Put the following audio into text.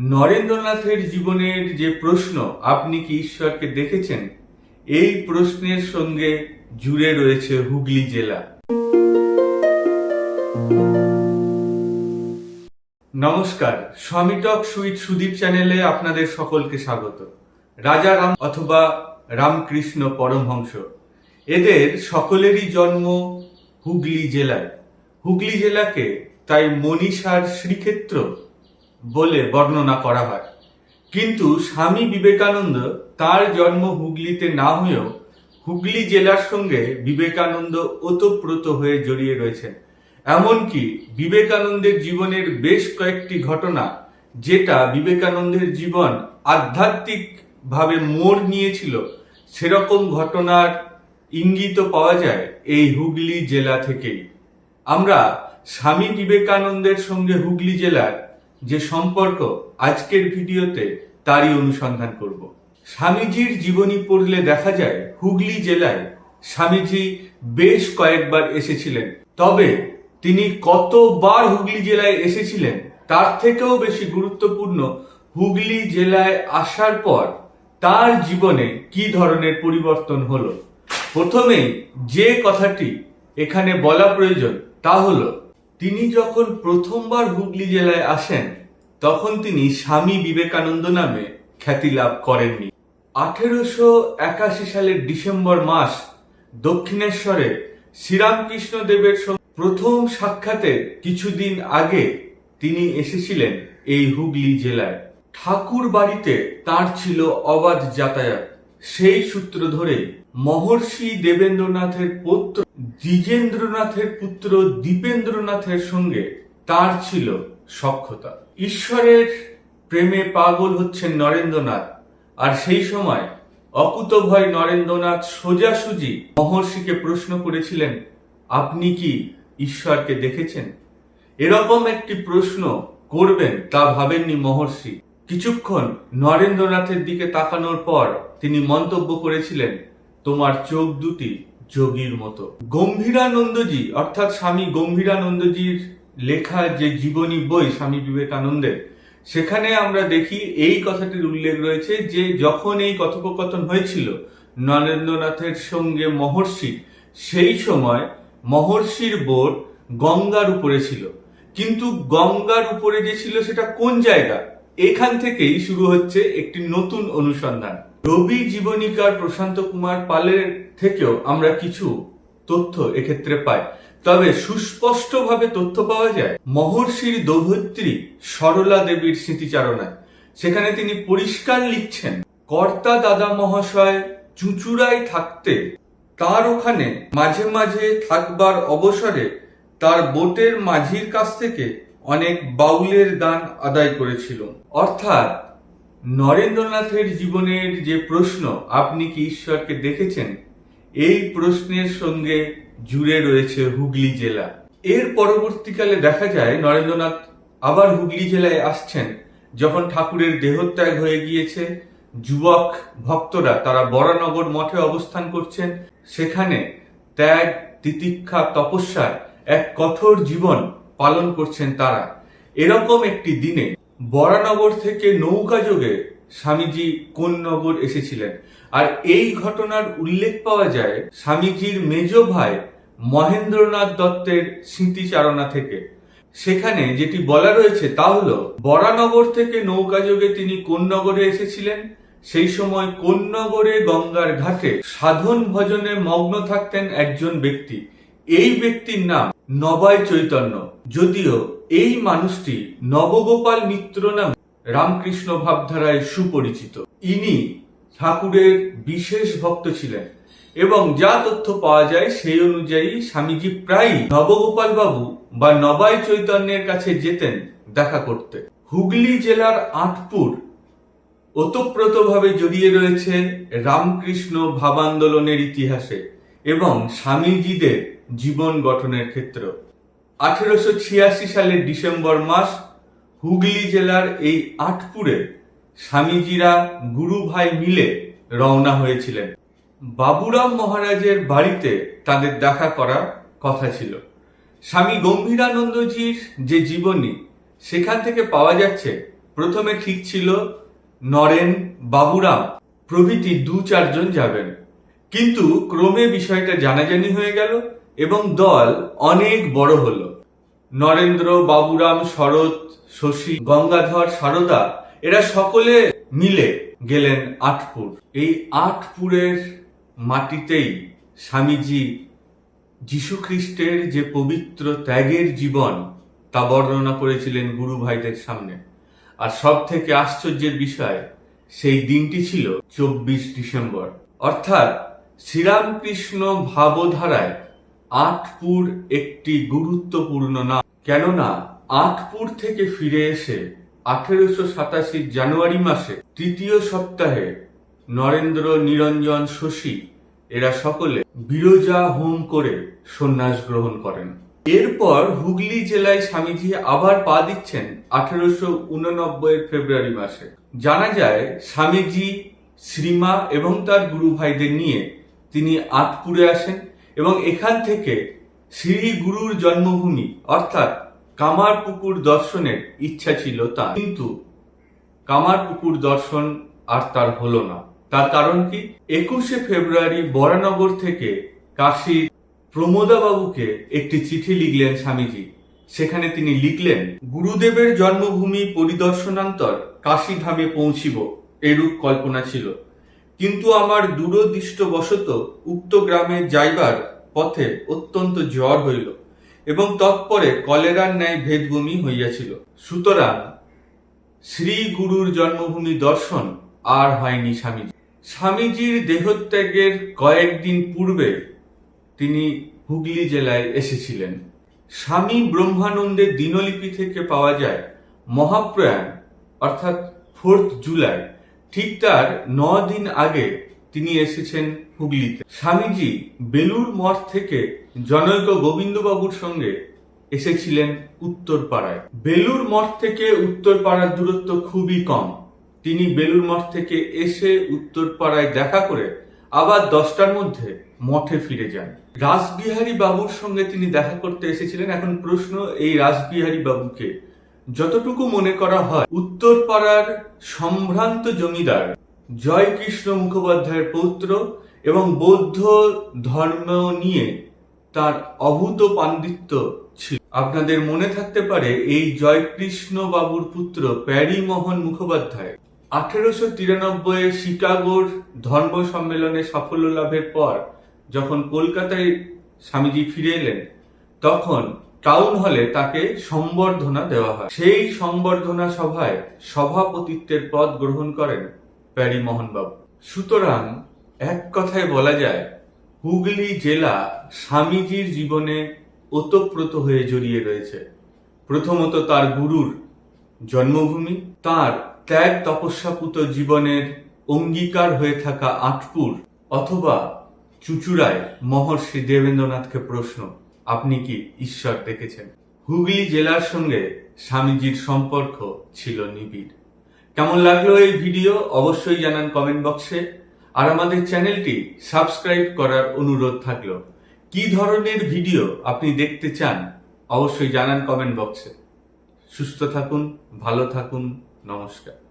নরেন্দ্রনাথের জীবনের যে প্রশ্ন, আপনি কি ঈশ্বরকে দেখেছেন? এই প্রশ্নের সঙ্গে জুড়ে রয়েছে হুগলি জেলা। নমস্কার স্বামীটক সুইট সুদীপ চ্যানেলে আপনাদের সকলকে স্বাগত। রাজা রাম অথবা রামকৃষ্ণ পরমহংস, এদের সকলেরই জন্ম হুগলি জেলায়। হুগলি জেলাকে তাই মনীষার শ্রীক্ষেত্র বলে বর্ণনা করা হয়। কিন্তু স্বামী বিবেকানন্দ তার জন্ম হুগলিতে না হয়েও হুগলি জেলার সঙ্গে বিবেকানন্দ ওতপ্রোত হয়ে জড়িয়ে রয়েছেন। এমনকি বিবেকানন্দের জীবনের বেশ কয়েকটি ঘটনা, যেটা বিবেকানন্দের জীবন আধ্যাত্মিক ভাবে মোড় নিয়েছিল, সেরকম ঘটনার ইঙ্গিত পাওয়া যায় এই হুগলি জেলা থেকেই। আমরা স্বামী বিবেকানন্দের সঙ্গে হুগলি জেলার যে সম্পর্ক আজকের ভিডিওতে তারই অনুসন্ধান করব। স্বামীজির জীবনী পড়লে দেখা যায়, হুগলি জেলায় স্বামীজি বেশ কয়েকবার এসেছিলেন। তবে তিনি কতবার হুগলি জেলায় এসেছিলেন, তার থেকেও বেশি গুরুত্বপূর্ণ হুগলি জেলায় আসার পর তার জীবনে কি ধরনের পরিবর্তন হলো? প্রথমেই যে কথাটি এখানে বলা প্রয়োজন তা হলো তিনি যখন প্রথমবার হুগলি জেলায় আসেন, তখন তিনি স্বামী বিবেকানন্দ নামে খ্যাতি লাভ করেননি। আঠেরোশো একাশি সালের ডিসেম্বর মাস দক্ষিণেশ্বরে শ্রীরামকৃষ্ণ দেবের প্রথম সাক্ষাতে কিছুদিন আগে তিনি এসেছিলেন এই হুগলি জেলায়। ঠাকুর বাড়িতে তার ছিল অবাধ যাতায়াত। সেই সূত্র ধরে মহর্ষি দেবেন্দ্রনাথের পুত্র দ্বিজেন্দ্রনাথের পুত্র দীপেন্দ্রনাথের সঙ্গে তার ছিল সক্ষতা ঈশ্বরের প্রেমে পাগল হচ্ছেন নরেন্দ্রনাথ, আর সেই সময় অকুতভয় নরেন্দ্রনাথ সোজাসুজি মহর্ষিকে প্রশ্ন করেছিলেন, আপনি কি ঈশ্বরকে দেখেছেন? এরকম একটি প্রশ্ন করবেন তা ভাবেননি মহর্ষি। কিছুক্ষণ নরেন্দ্রনাথের দিকে তাকানোর পর তিনি মন্তব্য করেছিলেন, তোমার চোখ দুটি যোগীর মতো। গম্ভীরানন্দজি, অর্থাৎ স্বামী গম্ভীরানন্দজির লেখা যে জীবনী বই স্বামী বিবেকানন্দের, সেখানে আমরা দেখি এই কথাটির উল্লেখ রয়েছে যে যখন এই কথোপকথন হয়েছিল, নরেন্দ্রনাথের সঙ্গে মহর্ষি, সেই সময় মহর্ষির বোট গঙ্গার উপরে ছিল। কিন্তু গঙ্গার উপরে যে ছিল সেটা কোন জায়গা? এখান থেকেই শুরু হচ্ছে একটি নতুন অনুসন্ধান। রবি জীবনীকার প্রশান্ত কুমার পালের থেকেও আমরা কিছু তথ্য এক্ষেত্রে পাই। তবে সুস্পষ্টভাবে তথ্য পাওয়া যায়, মহর্ষির দৌহত্রী সরলা দেবীর স্মৃতিচারণায়। সেখানে তিনি পরিষ্কার লিখছেন, কর্তা দাদা মহাশয়, চুচুড়ায় থাকতে তার ওখানে মাঝে মাঝে থাকবার অবসরে তার বোটের মাঝির কাছ থেকে অনেক বাউলের গান আদায় করেছিল। অর্থাৎ নরেন্দ্রনাথের জীবনের যে প্রশ্ন, আপনি কি ঈশ্বরকে দেখেছেন? এই প্রশ্নের সঙ্গে জুড়ে রয়েছে হুগলি জেলা। এর পরবর্তীকালে দেখা যায়, নরেন্দ্রনাথ আবার হুগলি জেলায় আসছেন। যখন ঠাকুরের দেহত্যাগ হয়ে গিয়েছে, যুবক ভক্তরা, তারা বরানগর মঠে অবস্থান করছেন। সেখানে ত্যাগ, তিতিক্ষা তপস্যার এক কঠোর জীবন পালন করছেন তারা। এরকম একটি দিনে বরানগর থেকে নৌকা যোগে স্বামীজি কোন নগর এসেছিলেন। আর এই ঘটনার উল্লেখ পাওয়া যায় স্বামীজির মেজ ভাই মহেন্দ্রনাথ দত্তের স্মৃতিচারণা থেকে। সেখানে যেটি বলা রয়েছে তা হল, বরানগর থেকে নৌকা যোগে তিনি কোন নগরে এসেছিলেন? সেই সময় কোন নগরে গঙ্গার ঘাটে সাধন ভজনে মগ্ন থাকতেন একজন ব্যক্তি। এই ব্যক্তির নাম নবায় চৈতন্য। যদিও এই মানুষটি নবগোপাল মিত্র নামে রামকৃষ্ণ ভাবধারায় সুপরিচিত। ইনি ঠাকুরের বিশেষ ভক্ত ছিলেন এবং যা তথ্য পাওয়া যায় সেই অনুযায়ী স্বামীজি প্রায়ই নবগোপাল বাবু বা নবাই চৈতন্যের কাছে যেতেন দেখা করতে। হুগলি জেলার আটপুর ওতপ্রোতভাবে জড়িয়ে রয়েছে রামকৃষ্ণ ভাবান্দোলনের ইতিহাসে এবং স্বামীজিদের জীবন গঠনের ক্ষেত্র আঠেরোশো ছিয়াশি সালের ডিসেম্বর মাস হুগলি জেলার এই আটপুরে স্বামীজিরা গুরু ভাই মিলে রওনা হয়েছিলেন। বাবুরাম মহারাজের বাড়িতে তাদের দেখা করার কথা ছিল। স্বামী গম্ভীরানন্দজির যে জীবনী, সেখান থেকে পাওয়া যাচ্ছে, প্রথমে ঠিক ছিল, নরেন, বাবুরাম, প্রভৃতি দু চারজন যাবেন। কিন্তু ক্রমে বিষয়টা জানাজানি হয়ে গেল এবং দল অনেক বড় হলো। নরেন্দ্র, বাবুরাম, শরৎ, শশী, গঙ্গাধর, সারদা, এরা সকলে মিলে গেলেন আটপুর। এই আটপুরের মাটিতেই স্বামীজি যীশুখ্রিস্টের যে পবিত্র ত্যাগের জীবন, তা বর্ণনা করেছিলেন গুরু ভাইদের সামনে। আর সব থেকে আশ্চর্যের বিষয়, সেই দিনটি ছিল চব্বিশ ডিসেম্বর। অর্থাৎ শ্রীরামকৃষ্ণ ভাবধারায় আটপুর একটি গুরুত্বপূর্ণ নাম কেননা, আটপুর থেকে ফিরে এসে আঠেরোশো সাতাশি জানুয়ারি মাসে তৃতীয় সপ্তাহে নরেন্দ্র নিরঞ্জন শশী এরা সকলে বিরোজা হোম করে সন্ন্যাস গ্রহণ করেন। এরপর হুগলি জেলায় স্বামীজি আবার পা দিচ্ছেন আঠেরোশো উননব্বই ফেব্রুয়ারি মাসে। জানা যায়, স্বামীজি শ্রীমা এবং তার গুরু ভাইদের নিয়ে তিনি আটপুরে আসেন। এবং এখান থেকে শ্রী গুরুর জন্মভূমি, অর্থাৎ কামারপুকুর দর্শনের ইচ্ছা ছিল তার। কিন্তু কামারপুকুর দর্শন আর তার হলো না। তার কারণ কি? একুশে ফেব্রুয়ারি বরানগর থেকে কাশীর প্রমোদা বাবুকে একটি চিঠি লিখলেন স্বামীজি। সেখানে তিনি লিখলেন, গুরুদেবের জন্মভূমি পরিদর্শনান্তর কাশী ধামে পৌঁছিব, এরূপ কল্পনা ছিল। কিন্তু আমার দূরদৃষ্টবশত উক্ত গ্রামে যাইবার পথে অত্যন্ত জ্বর হইল এবং তৎপরে কলেরার ন্যায় ভেদভূমি হইয়াছিল। সুতরাং শ্রী গুরুর জন্মভূমি দর্শন আর হয়নি স্বামীজি স্বামীজির দেহত্যাগের কয়েকদিন পূর্বে তিনি হুগলি জেলায় এসেছিলেন। স্বামী ব্রহ্মানন্দের দিনলিপি থেকে পাওয়া যায় মহাপ্রয়াণ, অর্থাৎ ফোর্থ জুলাই। ঠিক তার ন দিন আগে তিনি এসেছেন হুগলিতে। স্বামীজি বেলুর মঠ থেকে জনৈক গোবিন্দবাবুর সঙ্গে এসেছিলেন উত্তরপাড়ায়। বেলুর মঠ থেকে উত্তরপাড়ার দূরত্ব খুবই কম। তিনি বেলুর মঠ থেকে এসে উত্তরপাড়ায় দেখা করে আবার দশটার মধ্যে মঠে ফিরে যান। রাসবিহারী বাবুর সঙ্গে তিনি দেখা করতে এসেছিলেন। এখন প্রশ্ন, এই রাসবিহারী বাবুকে যতটুকু মনে করা হয়, উত্তরপাড়ার সম্ভ্রান্ত জমিদার জয়কৃষ্ণ মুখোপাধ্যায়ের পৌত্র এবং বৌদ্ধ ধর্ম নিয়ে তার অভূত পাণ্ডিত্য ছিল। আপনাদের মনে থাকতে পারে এই জয়কৃষ্ণ বাবুর পুত্র প্যারিমোহন মুখোপাধ্যায়। আঠেরোশো তিরানব্বই শিকাগোর ধর্ম সম্মেলনে সাফল্য লাভের পর যখন কলকাতায় স্বামীজি ফিরে এলেন, তখন টাউন হলে তাকে সম্বর্ধনা দেওয়া হয়। সেই সম্বর্ধনা সভায় সভাপতিত্বের পদ গ্রহণ করেন প্যারিমোহন বাবু সুতরাং এক কথায় বলা যায়, হুগলি জেলা স্বামীজির জীবনে ওতপ্রোত হয়ে জড়িয়ে রয়েছে। প্রথমত তার গুরুর জন্মভূমি, তার ত্যাগ তপস্যাপুত জীবনের অঙ্গীকার হয়ে থাকা আটপুর অথবা চুচুড়ায় মহর্ষি দেবেন্দ্রনাথকে প্রশ্ন। আপনি কি ঈশ্বর দেখেছেন? হুগলি জেলার সঙ্গে স্বামীজির সম্পর্ক ছিল নিবিড়। কেমন লাগল এই ভিডিও? অবশ্যই জানান কমেন্ট বক্সে আর আমাদের চ্যানেলটি সাবস্ক্রাইব করার অনুরোধ থাকল। কি ধরনের ভিডিও আপনি দেখতে চান? অবশ্যই জানান কমেন্ট বক্সে সুস্থ থাকুন, ভালো থাকুন, নমস্কার।